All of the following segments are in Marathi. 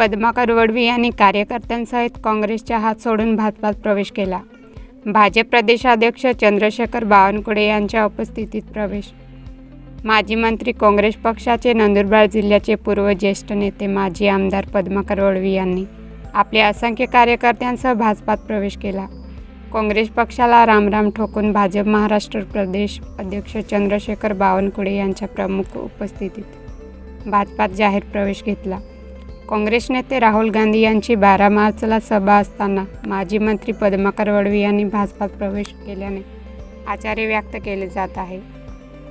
पद्माकर वडवी यांनी कार्यकर्त्यांसहित काँग्रेसच्या हात सोडून भाजपात प्रवेश केला. भाजप प्रदेशाध्यक्ष चंद्रशेखर बावनकुळे यांच्या उपस्थितीत प्रवेश. माजी मंत्री काँग्रेस पक्षाचे नंदुरबार जिल्ह्याचे पूर्व ज्येष्ठ नेते माजी आमदार पद्माकर वडवी यांनी आपल्या असंख्य कार्यकर्त्यांसह भाजपात प्रवेश केला. काँग्रेस पक्षाला रामराम ठोकून भाजप महाराष्ट्र प्रदेश अध्यक्ष चंद्रशेखर बावनकुळे यांच्या प्रमुख उपस्थितीत भाजपात जाहीर प्रवेश घेतला. काँग्रेस नेते राहुल गांधी यांची बारा मार्चला सभा असताना माजी मंत्री पद्माकर वडवी यांनी भाजपात प्रवेश केल्याने आचार्य व्यक्त केले जात आहे.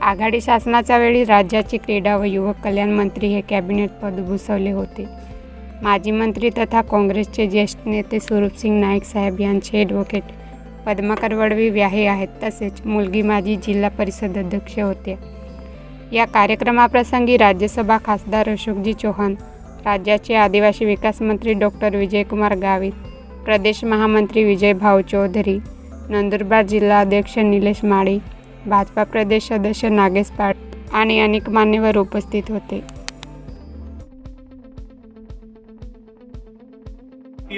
आघाडी शासनाच्या वेळी राज्याचे क्रीडा व युवक कल्याण मंत्री हे कॅबिनेट पद भूषवले होते. माजी मंत्री तथा काँग्रेसचे ज्येष्ठ नेते स्वरूपसिंग नाईक साहेब यांचे ॲडव्होकेट पद्माकर वडवी व्याहे आहेत तसेच मुलगी माजी जिल्हा परिषद अध्यक्ष होते. या कार्यक्रमाप्रसंगी राज्यसभा खासदार अशोकजी चौहान राज्याचे आदिवासी विकास मंत्री डॉक्टर विजयकुमार गावित प्रदेश महामंत्री विजय भाऊ चौधरी नंदुरबार जिल्हाध्यक्ष निलेश माळी भाजपा प्रदेश सदस्य नागेश पाट आणि अनेक मान्यवर उपस्थित होते.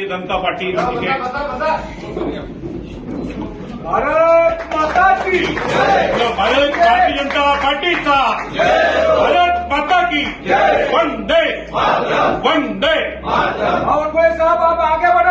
जनता पार्टी भारत माता की भारत भारतीय जनता पार्टीचा वंदे वंदे और कोई साहब आप आगे बढ़ो